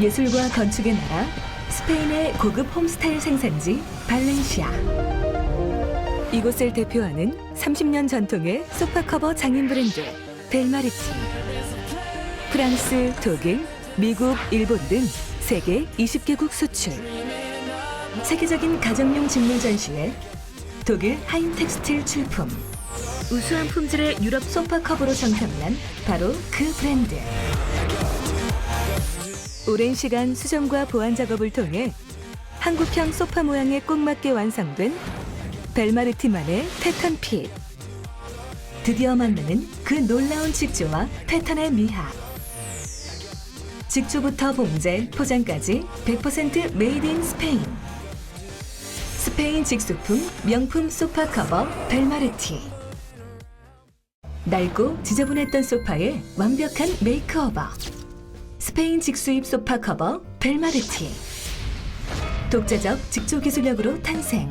예술과 건축의 나라 스페인의 고급 홈스타일 생산지 발렌시아. 이곳을 대표하는 30년 전통의 소파 커버 장인 브랜드 벨마르티 프랑스, 독일, 미국, 일본 등 세계 20개국 수출. 세계적인 가정용 직물 전시회 독일 하임텍스틸 출품. 우수한 품질의 유럽 소파 커버로 정평난 바로 그 브랜드 오랜 시간 수정과 보완 작업을 통해 한국형 소파 모양에 꼭 맞게 완성된 벨마르티만의 패턴 핏. 드디어 만나는 그 놀라운 직조와 패턴의 미학. 직조부터 봉제, 포장까지 100% 메이드 인 스페인. 스페인 직수품 명품 소파 커버 벨마르티. 낡고 지저분했던 소파에 완벽한 메이크오버. 스페인 직수입 소파 커버 벨마르티. 독자적 직조 기술력으로 탄생.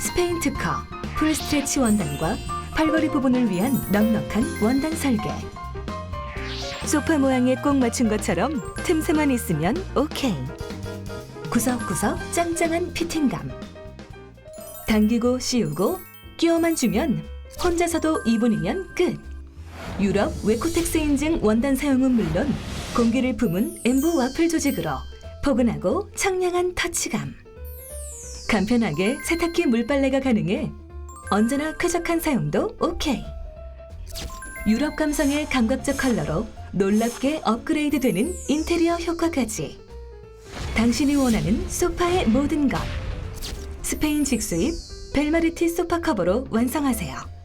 스페인 특허 풀 스트레치 원단과 팔걸이 부분을 위한 넉넉한 원단 설계. 소파 모양에 꼭 맞춘 것처럼 틈새만 있으면 오케이. 구석구석 짱짱한 피팅감. 당기고 씌우고 끼워만 주면 혼자서도 2분이면 끝. 유럽 웨코텍스 인증 원단 사용은 물론 공기를 품은 엠보 와플 조직으로 포근하고 청량한 터치감. 간편하게 세탁기 물빨래가 가능해 언제나 쾌적한 사용도 오케이. 유럽 감성의 감각적 컬러로 놀랍게 업그레이드 되는 인테리어 효과까지. 당신이 원하는 소파의 모든 것. 스페인 직수입 벨마르티 소파 커버로 완성하세요.